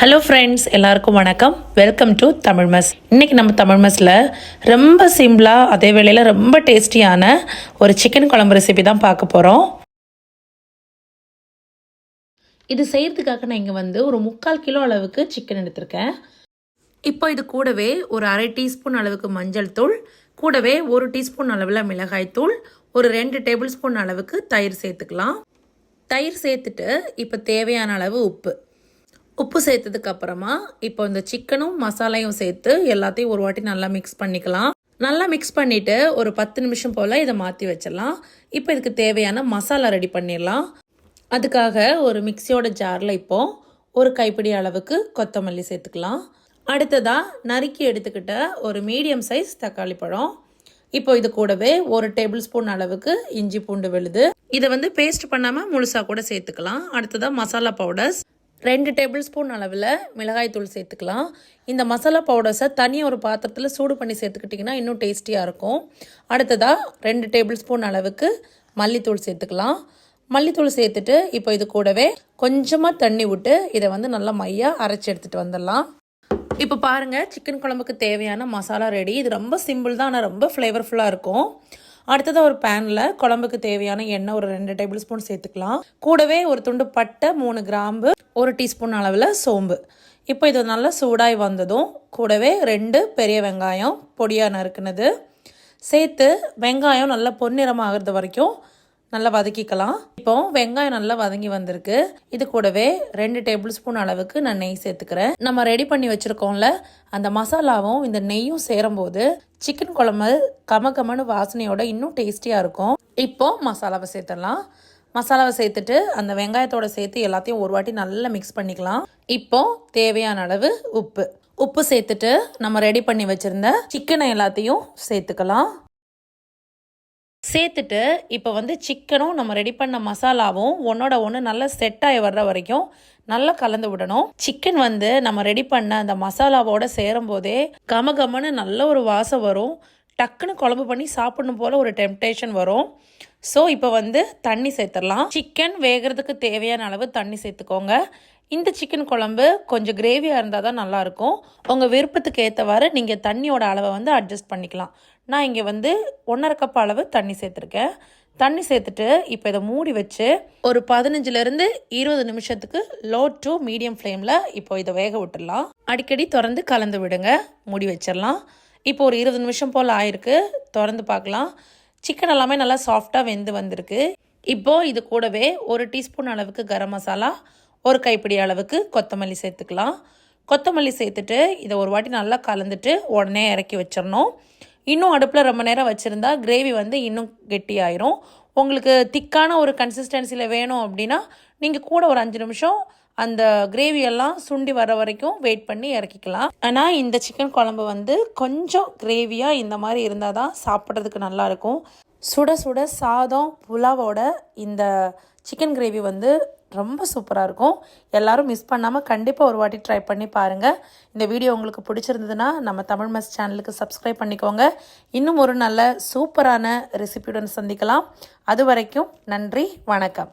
Hello friends எல்லாருக்கும் வணக்கம். Welcome to Tamil மஸ் இன்னைக்கு நம்ம தமிழ் மஸில் ரொம்ப சிம்பிளாக அதே வேளையில் ரொம்ப டேஸ்டியான ஒரு சிக்கன் குழம்பு ரெசிபி தான் பார்க்க போகிறோம் இது செய்கிறதுக்காக நான் இங்கே வந்து ஒரு முக்கால் கிலோ அளவுக்கு சிக்கன் எடுத்திருக்கேன். இப்போ இது கூடவே ஒரு அரை டீஸ்பூன் அளவுக்கு மஞ்சள் தூள் கூடவே ஒரு டீஸ்பூன் அளவில் மிளகாய் தூள் ஒரு ரெண்டு டேபிள் ஸ்பூன் அளவுக்கு தயிர் சேர்த்துக்கலாம். தயிர் சேர்த்துட்டு இப்போ தேவையான அளவு உப்பு. உப்பு சேர்த்ததுக்கு அப்புறமா இப்போ இந்த சிக்கனும் மசாலையும் சேர்த்து எல்லாத்தையும் ஒரு வாட்டி நல்லா மிக்ஸ் பண்ணிக்கலாம். நல்லா மிக்ஸ் பண்ணிட்டு ஒரு பத்து நிமிஷம் போல் இதை மாற்றி வச்சிடலாம். இப்போ இதுக்கு தேவையான மசாலா ரெடி பண்ணிடலாம். அதுக்காக ஒரு மிக்சியோட ஜாரில் இப்போ ஒரு கைப்பிடி அளவுக்கு கொத்தமல்லி சேர்த்துக்கலாம். அடுத்ததாக நறுக்கி எடுத்துக்கிட்ட ஒரு மீடியம் சைஸ் தக்காளி பழம். இப்போ இது கூடவே ஒரு டேபிள் ஸ்பூன் அளவுக்கு இஞ்சி பூண்டு விழுது. இதை வந்து பேஸ்ட் பண்ணாமல் முழுசாக கூட சேர்த்துக்கலாம். அடுத்ததாக மசாலா பவுடர்ஸ் ரெண்டு டேபிள் ஸ்பூன் அளவில் மிளகாய்த்தூள் சேர்த்துக்கலாம். இந்த மசாலா பவுடர்ஸை தனியாக ஒரு பாத்திரத்தில் சூடு பண்ணி சேர்த்துக்கிட்டிங்கன்னா இன்னும் டேஸ்டியாக இருக்கும். அடுத்ததாக ரெண்டு டேபிள் ஸ்பூன் அளவுக்கு மல்லித்தூள் சேர்த்துக்கலாம். மல்லித்தூள் சேர்த்துட்டு இப்போ இது கூடவே கொஞ்சமாக தண்ணி விட்டு இதை வந்து நல்லா மையாக அரைச்சி எடுத்துகிட்டு வந்துடலாம். இப்போ பாருங்கள் சிக்கன் குழம்புக்கு தேவையான மசாலா ரெடி இது ரொம்ப சிம்பிள் தான் ஆனால் ரொம்ப ஃப்ளேவர்ஃபுல்லாக இருக்கும். அடுத்தது ஒரு பேனில் குழம்புக்கு தேவையான எண்ணெய் ஒரு ரெண்டு டேபிள் ஸ்பூன் சேர்த்துக்கலாம். கூடவே ஒரு துண்டு பட்டை மூணு கிராம்பு ஒரு டீஸ்பூன் அளவில் சோம்பு. இப்போ இது நல்லா சூடாய் வந்ததும் கூடவே ரெண்டு பெரிய வெங்காயம் பொடியாக நறுக்குனது. சேர்த்து வெங்காயம் நல்லா பொன்னிறமாகிறது வரைக்கும் நல்லா வதக்கிக்கலாம். இப்போ வெங்காயம் நல்லா வதங்கி வந்திருக்கு. இது கூடவே ரெண்டு டேபிள் ஸ்பூன் அளவுக்கு நான் நெய் சேர்த்துக்கிறேன். நம்ம ரெடி பண்ணி வச்சிருக்கோம்ல அந்த மசாலாவும் இந்த நெய்யும் சேரும்போது சிக்கன் குழம்பு கம கமனு வாசனையோட இன்னும் டேஸ்டியாக இருக்கும். இப்போ மசாலாவை சேர்த்துடலாம். மசாலாவை சேர்த்துட்டு அந்த வெங்காயத்தோட சேர்த்து எல்லாத்தையும் ஒரு வாட்டி நல்லா மிக்ஸ் பண்ணிக்கலாம். இப்போ தேவையான அளவு உப்பு. உப்பு சேர்த்துட்டு நம்ம ரெடி பண்ணி வச்சிருந்த சிக்கனை எல்லாத்தையும் சேர்த்துக்கலாம். சேர்த்துட்டு இப்போ வந்து சிக்கனும் நம்ம ரெடி பண்ண மசாலாவும் ஒன்றோட ஒன்று நல்லா செட் ஆகி வர்ற வரைக்கும் நல்லா கலந்து விடணும். சிக்கன் வந்து நம்ம ரெடி பண்ண அந்த மசாலாவோட சேரும் போதே கம கமனு நல்ல ஒரு வாசம் வரும். டக்குன்னு குழம்பு பண்ணி சாப்பிடணும் போல் ஒரு டெம்டேஷன் வரும். ஸோ இப்போ வந்து தண்ணி சேர்த்துடலாம். சிக்கன் வேகிறதுக்கு தேவையான அளவு தண்ணி சேர்த்துக்கோங்க. இந்த சிக்கன் குழம்பு கொஞ்சம் கிரேவியாக இருந்தால் தான் நல்லாயிருக்கும். உங்கள் விருப்பத்துக்கு ஏற்றவாறு நீங்கள் தண்ணியோட அளவை வந்து அட்ஜஸ்ட் பண்ணிக்கலாம். நான் இங்கே வந்து ஒன்றரை கப் அளவு தண்ணி சேர்த்துருக்கேன். தண்ணி சேர்த்துட்டு இப்போ இதை மூடி வச்சு ஒரு பதினஞ்சுலேருந்து இருபது நிமிஷத்துக்கு லோ டு மீடியம் ஃப்ளேமில் இப்போ இதை வேக விட்டுடலாம். அடிக்கடி திறந்து கலந்து விடுங்க. மூடி வச்சிடலாம். இப்போ ஒரு இருபது நிமிஷம் போல் ஆயிருக்கு. திறந்து பார்க்கலாம். சிக்கன் எல்லாமே நல்லா சாஃப்டாக வெந்து வந்திருக்கு. இப்போது இது கூடவே ஒரு டீஸ்பூன் அளவுக்கு கரம் மசாலா ஒரு கைப்பிடி அளவுக்கு கொத்தமல்லி சேர்த்துக்கலாம். கொத்தமல்லி சேர்த்துட்டு இதை ஒரு வாட்டி நல்லா கலந்துட்டு உடனே இறக்கி வச்சிடணும். இன்னும் அடுப்பில் ரொம்ப நேரம் வச்சுருந்தா கிரேவி வந்து இன்னும் கெட்டியாயிரும். உங்களுக்கு திக்கான ஒரு கன்சிஸ்டன்சியில் வேணும் அப்படின்னா நீங்கள் கூட ஒரு அஞ்சு நிமிஷம் அந்த கிரேவி எல்லாம் சுண்டி வர வரைக்கும் வெயிட் பண்ணி இறக்கிக்கலாம். ஆனால் இந்த சிக்கன் குழம்பு வந்து கொஞ்சம் கிரேவியாக இந்த மாதிரி இருந்தால் தான் சாப்பிட்றதுக்கு நல்லாயிருக்கும் சுட சுட சாதம் புலாவோட இந்த சிக்கன் கிரேவி வந்து ரொம்ப சூப்பராக இருக்கும். எல்லாரும் மிஸ் பண்ணாமல் கண்டிப்பாக ஒரு வாட்டி ட்ரை பண்ணி பாருங்கள் இந்த வீடியோ உங்களுக்கு பிடிச்சிருந்ததுன்னா நம்ம தமிழ் மஸ் சேனலுக்கு சப்ஸ்கிரைப் பண்ணிக்கோங்க. இன்னும் ஒரு நல்ல சூப்பரான ரெசிபியுடன் சந்திக்கலாம். அது வரைக்கும் நன்றி வணக்கம்.